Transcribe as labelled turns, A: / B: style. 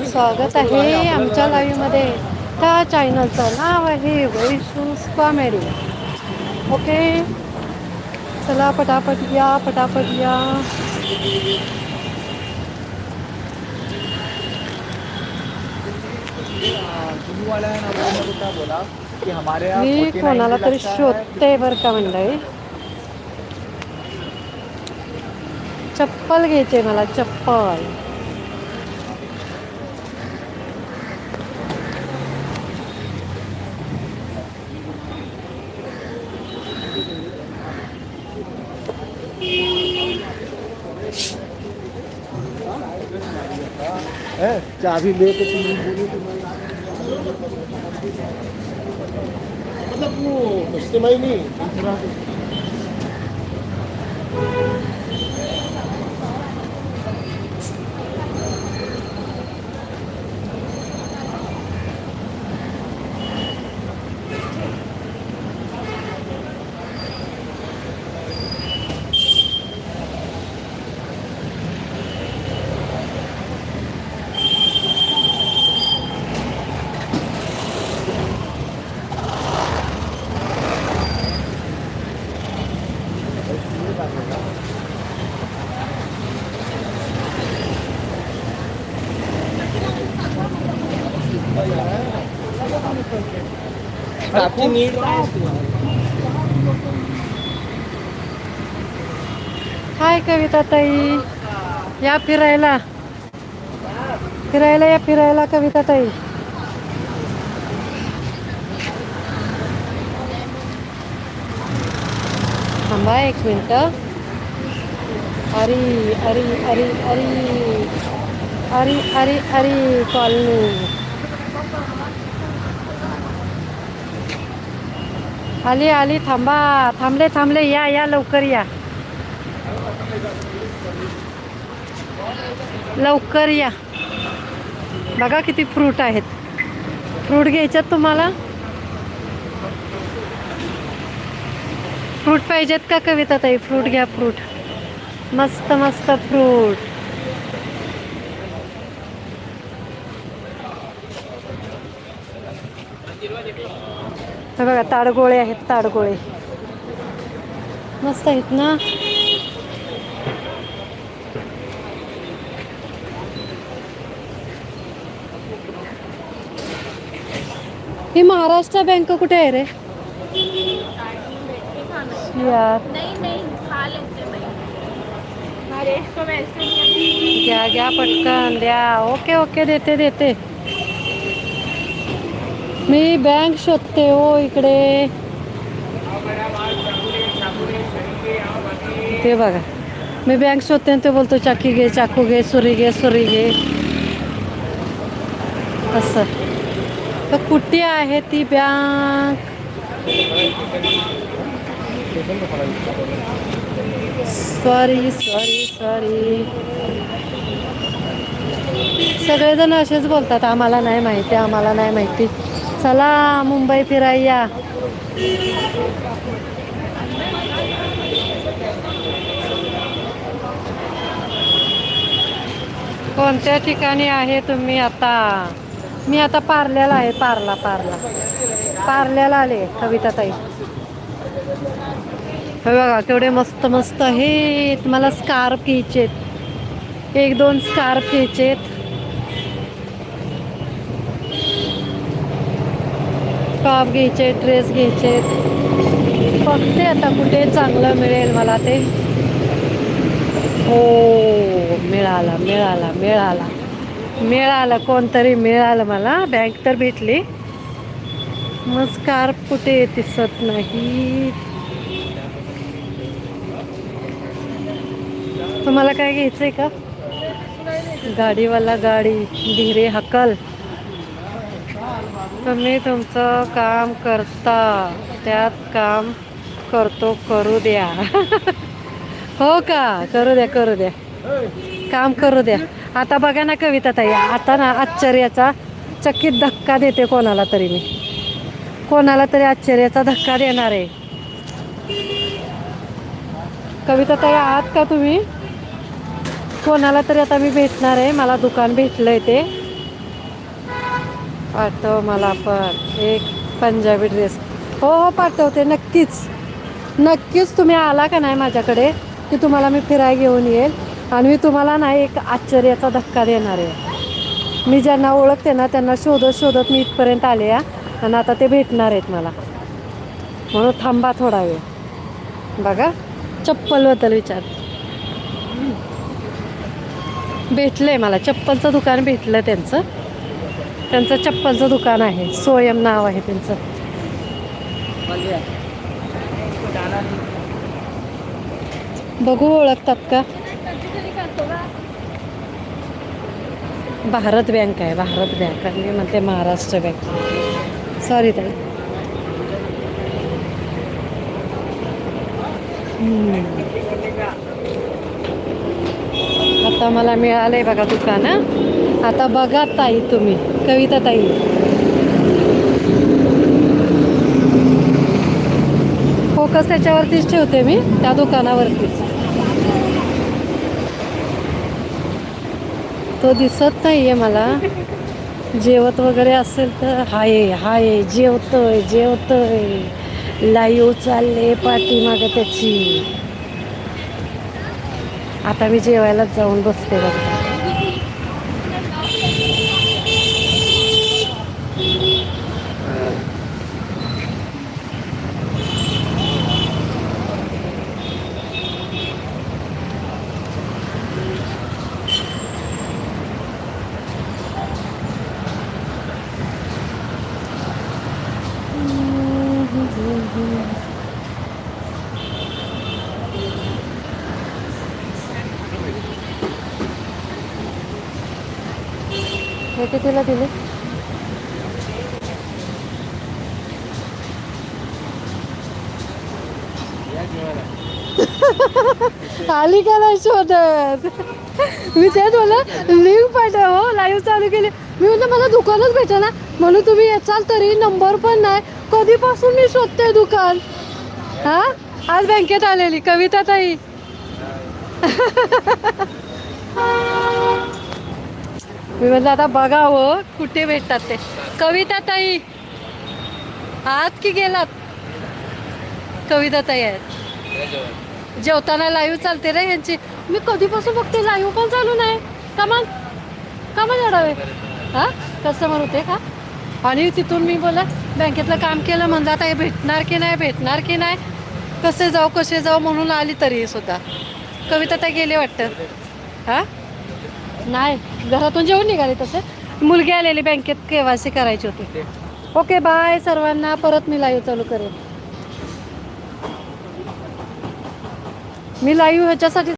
A: स्वागत आहे आमच्या लाईव्हमध्ये त्या चॅनलचं नाव आहे वैशूस कॉमेडी ओके? चला पटापट या पटापट या. मी कोणाला तरी शोधते बरं का मंडळी? चप्पल घ्यायचे मला चप्पल
B: है चाबी ले बोली मतलब वो इस्तेमाल नहीं। दूसरा नीड काय
A: हाय कविता ताई या फिरायला. फिरायला या फिरायला कविता ताई थांबा एक मिनटं. अरे अरे अरे अरे. अरे अरे अरे कॉलनी आली आली थांबा थांबले थांबले या या लवकर या. लवकर या. बघा किती फ्रूट आहेत. फ्रूट घ्यायच्यात तुम्हाला? फ्रूट पाहिजेत का कविता ताई? फ्रूट घ्या फ्रूट मस्त मस्त फ्रूट हे बघा ताडगोळे आहेत ताडगोळे. मस्त आहेत ना? ही महाराष्ट्र बँक कुठे आहे रे? यार.
C: नहीं नहीं खा लेते मैं नरेश को वैसे नहीं
A: घ्या घ्या पटकन द्या. ओके ओके देते देते. मी बँक शोधते हो इकडे. ते बघा. मी बँक शोधते आणि ते बोलतो चाकी घे चाकू घे सुरी घे सुरी घे. असं. तर कुठे आहे ती बँक सॉरी सॉरी सॉरी सगळेजण असेच बोलतात आम्हाला नाही माहिती आम्हाला नाही माहिती. चला मुंबई फिरायला. कोणत्या ठिकाणी आहे तुम्ही आता? मी आता पार्ल्याला आहे पार्ला पार्ला. पार्ल्याला आले कविता ताई हे बघा केवढे मस्त मस्त आहेत. मला स्कार्फ घ्यायचेत. एक दोन स्कार्फ घ्यायचेत. टॉप घ्यायचे ड्रेस घ्यायचे. बघते आता कुठे चांगलं मिळेल मला ते. हो मिळाला मिळाला मिळाला. मिळालं कोणतरी मिळालं मला. बँक तर भेटली. मग स्कार्फ कुठे दिसत नाही. तुम्हाला काय घ्यायचंय का? गाडीवाला गाडी धीरे हकल. तुम्ही तुमचं काम करता त्यात काम करतो करू द्या. हो का? करू द्या करू द्या. काम करू द्या. आता बघा ना कविता ताई आता ना आश्चर्याचा चकित धक्का देते कोणाला तरी मी. कोणाला तरी आश्चर्याचा धक्का देणार आहे. कविता ताई आहात का तुम्ही? कोणाला तरी आता मी भेटणार आहे. मला दुकान भेटलंय ते. पाठव मला पण. एक पंजाबी ड्रेस हो हो पाठवते नक्कीच. नक्कीच तुम्ही आला का नाही माझ्याकडे की तुम्हाला मी फिराय घेऊन येईल आणि मी तुम्हाला नाही एक आश्चर्याचा धक्का देणार आहे. मी ज्यांना ओळखते ना त्यांना शोधत शोधत मी इथपर्यंत आले आहे आणि आता ते भेटणार आहेत मला. म्हणून थांबा थोडा वेळ. बघा चप्पलबद्दल विचार. भेटलं आहे मला चप्पलचं दुकान भेटलं त्यांचं. त्यांचं चप्पलचं दुकान आहे. सोयम नाव आहे त्यांचं. बघू ओळखतात का? भारत बँक आहे भारत बँक. आणि मी म्हणते महाराष्ट्र बँक. सॉरी ताई. आता मला मिळालंय बघा दुकान आता बघा ताई तुम्ही कविता ताई. फोकस त्याच्यावरतीच ठेवते मी त्या दुकानावरतीच. तो दिसत नाहीये मला. जेवत वगैरे असेल तर हाय हाय जेवतोय जेवतोय. लाईव चालले पाठीमागं त्याची. आता मी जेवायलाच जाऊन बसते बघा. हे कितीला दिले? आली का नाही शोधत? मी तेच म्हणलं लिंक पाठव हो लाईव्ह चालू केली. मी म्हणलं मला दुकानच भेटेना. म्हणून तुम्ही येचाल तरी नंबर पण नाही. कधीपासून मी शोधते दुकान? हा? आज बँकेत आलेली कविता ताई. मी म्हटलं आता बघावं हो, कुठे भेटतात ते. कविता ताई आहात की गेलात? कविता ताई आहेत. जेवताना लाईव्ह चालते रे यांची. मी कधीपासून बघते लाईव्ह पण चालू नाही. का कमान का मग अडावे हा? कस्टमर होते का आणि तिथून मी बोला बँकेतलं काम केलं. म्हणलं आता हे भेटणार की नाही? भेटणार की नाही? कसे जाऊ कसे जाऊ? म्हणून आली तरी सुद्धा. कविता ताई गेले वाटतं. हा? नाही घरातून जेवून निघाले तसे. मुलगी आलेली बँकेत केवायसी करायची होती. Okay bye. सर्वांना परत मी लाईव्ह चालू करेन. मी लाईव्ह ह्याच्यासाठी